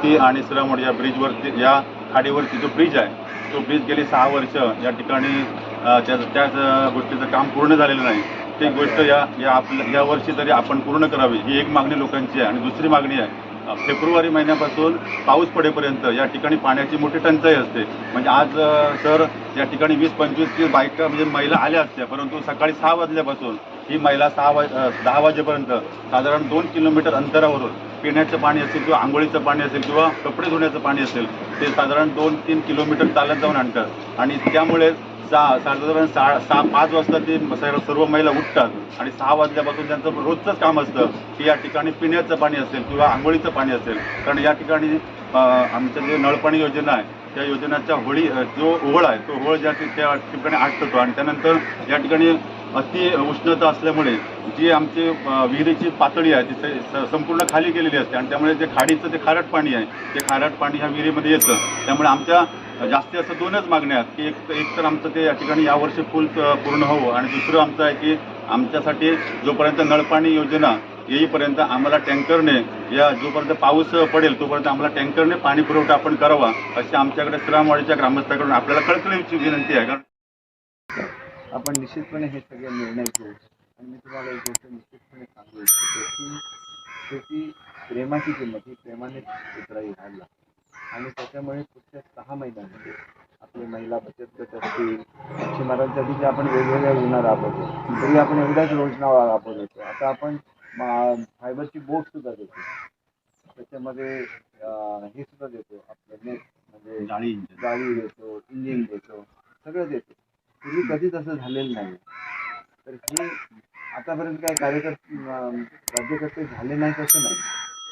वरती आणि श्रमोड या ब्रिजवरती या खाडीवरती जो ब्रिज आहे तो ब्रिज गेली सहा वर्ष या ठिकाणी त्या त्याच गोष्टीचं काम पूर्ण झालेलं नाही. ती गोष्ट या या आपल्या या वर्षी तरी आपण पूर्ण करावी ही एक मागणी लोकांची आहे. आणि दुसरी मागणी आहे फेब्रुवारी महिन्यापासून पाऊस पडेपर्यंत या ठिकाणी पाण्याची मोठी टंचाई असते. म्हणजे आज सर या ठिकाणी वीस पंचवीस बायका म्हणजे महिला आल्या असत्या परंतु सकाळी सहा वाजल्यापासून ही महिला सहा वाज दहा वाजेपर्यंत साधारण दोन किलोमीटर अंतरावरून पिण्याचं पाणी असेल किंवा आंघोळीचं पाणी असेल किंवा कपडे धुण्याचं पाणी असेल ते साधारण दोन तीन किलोमीटर चालत जाऊन आणतात. आणि त्यामुळे सा साधारण सहा सहा पाच वाजता ते सर्व सर्व महिला उठतात आणि सहा वाजल्यापासून त्यांचं रोजचंच काम असतं की या ठिकाणी पिण्याचं पाणी असेल किंवा आंघोळीचं पाणी असेल. कारण या ठिकाणी आमचं जे नळपाणी योजना आहे त्या योजनाचा होळी जो ओहळ आहे तो ओहळ ज्या त्या ठिकाणी आटतो आणि त्यानंतर या ठिकाणी अति उष्णता असल्यामुळे जी आमची विहिरीची पातळी आहे ती संपूर्ण खाली गेलेली असते आणि त्यामुळे जे खाडीचं ते खारट पाणी आहे ते खारट पाणी ह्या विहिरीमध्ये येतं. त्यामुळे आमच्या जास्ती असं दोनच मागण्या आहेत की एक एक तर आमचं ते या ठिकाणी यावर्षी फुल पूर्ण हवं आणि दुसरं आमचं आहे की आमच्यासाठी जोपर्यंत नळपाणी योजना येईपर्यंत आम्हाला टँकरने या जोपर्यंत पाऊस पडेल तोपर्यंत आम्हाला टँकरने पाणी पुरवठा आपण करावा अशी आमच्याकडे श्रामवाडीच्या ग्रामस्थाकडून आपल्याला कळकळीची विनंती आहे. कारण आपण निश्चितपणे हे सगळे निर्णय घेऊ आणि मी तुम्हाला एक गोष्ट निश्चितपणे सांगू इच्छितो की शेती प्रेमाची किंमत ही प्रेमाने उतरावी घालला आणि त्याच्यामुळे पुढच्या सहा महिन्यांमध्ये आपले महिला बचत गट असतील मच्छीमारांसाठी जे आपण वेगवेगळ्या योजना राबवतो तरी आपण एवढ्याच योजना राबवतो. आता आपण फायबरची बोट सुद्धा देतो. त्याच्यामध्ये हे सुद्धा देतो आपलं नेट म्हणजे जाळी गाडी देतो इंजिन देतो सगळं देतो. पूर्वी कधीच असं झालेलं नाही. तर हे आतापर्यंत काय कार्यकर्ते राज्यकर्ते झाले नाहीत असं नाही.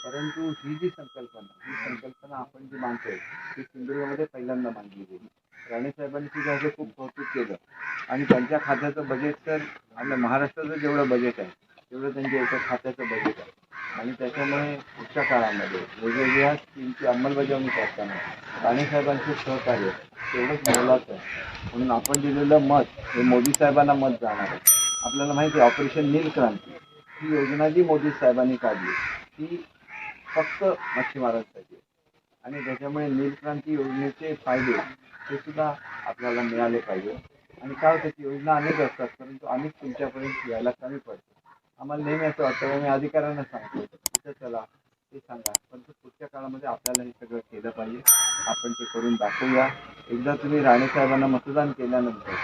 परंतु ही जी संकल्पना ही संकल्पना आपण जी मांडतोय ती सिंधुदुर्गमध्ये पहिल्यांदा मांडली गेली. राणेसाहेबांनी सुद्धा ह्याचं खूप कौतुक केलं. आणि त्यांच्या खात्याचं बजेट तर आपल्या महाराष्ट्राचं जेवढं बजेट आहे तेवढं त्यांच्या एका खात्याचं बजेट आहे. आणि त्याच्यामुळे पुढच्या काळामध्ये वेगवेगळ्या स्कीमची अंमलबजावणी करताना राणेसाहेबांचे सहकार्य तेवढंच मोलाचं आहे. म्हणून आपण दिलेलं मत हे मोदी साहेबांना मत जाणार आहे. आपल्याला माहिती आहे ऑपरेशन नील क्रांती ही योजना जी मोदी साहेबांनी काढली ती फक्त मच्छीमारांसाठी आणि त्याच्यामुळे नील क्रांती योजनेचे फायदे हे सुद्धा आपल्याला मिळाले पाहिजे. आणि काय होतं की योजना अनेक असतात परंतु अनेक तुमच्यापर्यंत यायला कमी पडतात आम्हाला नेहमी असं वाटतं हो, मी अधिकाऱ्यांना सांगतो. तिथं चला ते सांगा. पण पुढच्या काळामध्ये आपल्याला हे सगळं केलं पाहिजे. आपण ते करून दाखवूया. एकदा तुम्ही राणेसाहेबांना मतदान केल्यानंतर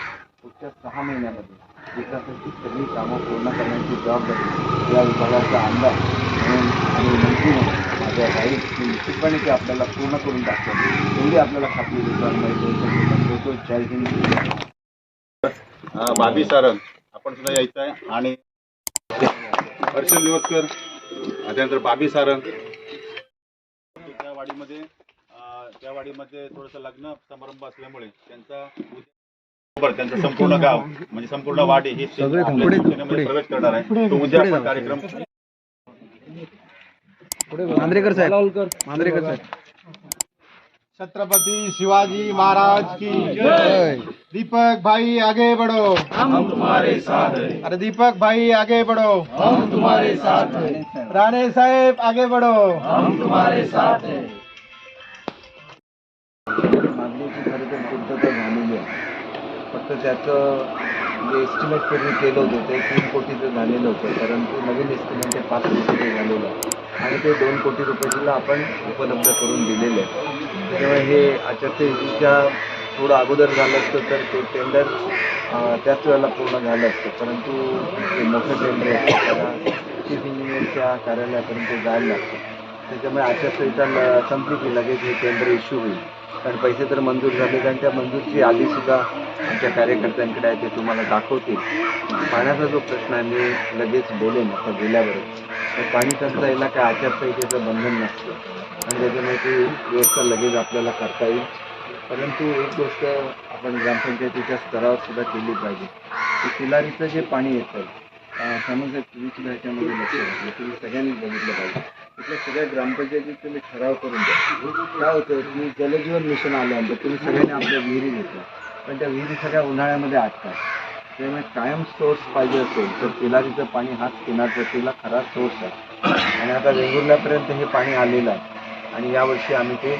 पुढच्या सहा महिन्यामध्ये विकासाची सगळी कामं पूर्ण करण्याची जबाबदारी या विभागाचा आमदार म्हणून आणि मंत्री म्हणून माझ्या राहील मी निश्चितपणे ते आपल्याला पूर्ण करून दाखवतो एवढी आपल्याला खात्री देतो जय हिंद. बाबी सारंग आपण सुद्धा यायचं आहे आणि हर्षल निवतकर त्यानंतर बाबी सारंग. त्या वाडीमध्ये त्या वाडीमध्ये थोडंसं लग्न समारंभ असल्यामुळे त्यांचा त्यांचं संपूर्ण गाव म्हणजे संपूर्ण वाडी ही प्रवेश करणार आहे. तो उद्या आपण कार्यक्रम मांद्रेकर साहेब. मांद्रेकर साहेब. छत्रपति शिवाजी महाराज की जय। दीपक भाई आगे बढ़ो। हम तुम्हारे साथ हैं। अरे दीपक भाई आगे बढ़ो। हम तुम्हारे साथ हैं। राणे साहेब आगे बढ़ो। हम तुम्हारे साथ हैं। मागणीची खरं तर पूर्तता झालेली आहे. फक्त त्याचं जे एस्टिमेट पूर्वी केलं होतं ते तीन कोटीचं झालेलं होतं. परंतु नवीन एस्टिमेट ते पाच कोटीचं झालेलं आहे. आणि ते दोन कोटी रुपये आपण उपलब्ध करून दिलेले आहे त्याच्यामुळे हे आचारसंहितेच्या थोडं अगोदर झालं असतं तर ते टेंडर त्याच वेळेला पूर्ण झालं असतं. परंतु ते मोठं टेंडर असतं त्याला चीफ इंजिनियरच्या कार्यालयापर्यंत जायला लागतं. त्याच्यामुळे आचारसंहिता संपली की लगेच हे टेंडर इश्यू होईल. कारण पैसे तर मंजूर झाले कारण त्या मंजूरची यादी सुद्धा आमच्या कार्यकर्त्यांकडे आहे ते तुम्हाला दाखवतील. पाण्याचा जो प्रश्न आहे मी लगेच बोलेन आता गेल्यावरच तर पाणी टंचाईला काय आचारसंहितेचं बंधन नसतं. आणि त्याच्यामुळे ती व्यवस्था लगेच आपल्याला करता येईल. परंतु एक गोष्ट आपण ग्रामपंचायतीच्या स्तरावर सुद्धा केली पाहिजे. की तिलारीचं जे पाणी येतं समज तुम्ही सुद्धा याच्यामध्ये लक्ष घातलं तुम्ही सगळ्यांनी बघितलं पाहिजे. तिथल्या सगळ्या ग्रामपंचायतीत तुम्ही ठराव करून द्या. काय होतं की जलजीवन मिशन आल्यानंतर तुम्ही सगळ्यांनी आपल्या विहिरी घेतल्या. पण त्या विहिरी सगळ्या उन्हाळ्यामध्ये आटतात. त्यामुळे कायम सोर्स पाहिजे असेल तर तिलारीचं पाणी हाच किनारपट्टीला खरा सोर्स आहे. आणि आता वेंगुर्ल्यापर्यंत हे पाणी आलेलं आहे. आणि यावर्षी आम्ही ते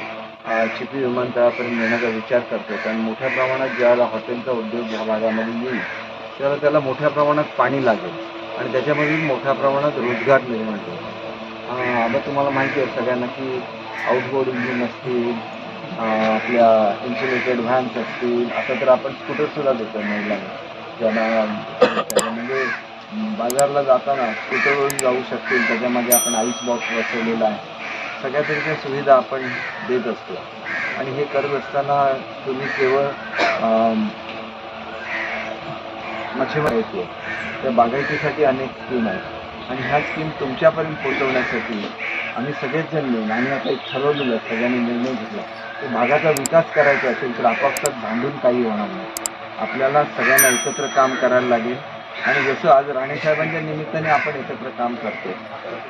चिपी विमानतळापर्यंत नेण्याचा विचार करतो कारण मोठ्या प्रमाणात ज्यावेळेला हॉटेलचा उद्योग ह्या भागामध्ये येईल त्यावेळेला त्याला मोठ्या प्रमाणात पाणी लागेल. आणि त्याच्यामधून मोठ्या प्रमाणात रोजगार निर्माण होईल. आता तुम्हाला माहिती आहे सगळ्यांना की आउटबोर्ड इंजिन असतील आपल्या इन्सुलेटेड व्हॅन्स असतील आता तर आपण स्कूटरसुद्धा देतो महिलांना. ज्यांना म्हणजे बाजारला जाताना स्कूटरवरून जाऊ शकतील त्याच्यामध्ये आपण आईस बॉक्स बसवलेला आहे. सगळ्या तऱ्हेच्या सुविधा आपण देत असतो. आणि हे करत असताना तुम्ही केवळ मच्छीमार येतो त्या बागायतीसाठी अनेक स्कीम आहेत. आणि ह्या स्कीम तुमच्यापर्यंत पोहोचवण्यासाठी आम्ही सगळेच जण मिळून आम्ही आता एक ठरवलेलं सगळ्यांनी निर्णय घेतला. की भागाचा विकास करायचा असेल तर आपापसात भांडून काही होणार नाही. आपल्याला सगळ्यांना एकत्र काम करायला लागेल. आणि जसं आज राणेसाहेबांच्या निमित्ताने आपण एकत्र काम करतो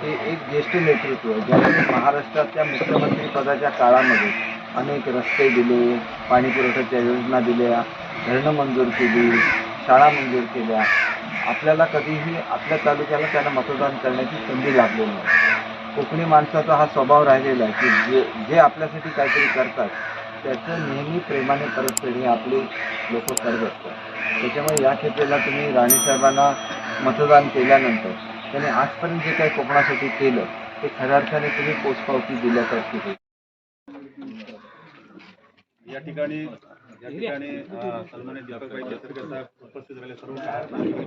हे एक ज्येष्ठ नेतृत्व ज्याने महाराष्ट्रातल्या महाराष्ट्राच्या काळामध्ये अनेक रस्ते दिले पाणी पुरवठ्याच्या योजना दिल्या धरणं मंजूर केली शाळा मंजूर केल्या आपल्याला कधीही आपल्या तालुक्याला त्यांना मतदान करण्याची संधी लाभलेली नाही. कोकणी माणसाचा हा स्वभाव राहिलेला आहे की जे जे आपल्यासाठी काहीतरी करतात त्याचं नेहमी प्रेमाने परतफेड हे आपले लोक करत असतात. त्याच्यामुळे या खेपेला तुम्ही राणेसाहेबांना मतदान केल्यानंतर त्यांनी आजपर्यंत जे काही कोकणासाठी केलं ते खऱ्या अर्थाने तुम्ही पोचपावती दिल्यासारखी या ठिकाणी या ठिकाणी अ, सन्मान्य दीपकभाई केसरकर साहेब उपस्थित झाले सर्व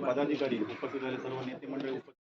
पदाधिकारी उपस्थित झाले सर्व नेते मंडळी उपस्थित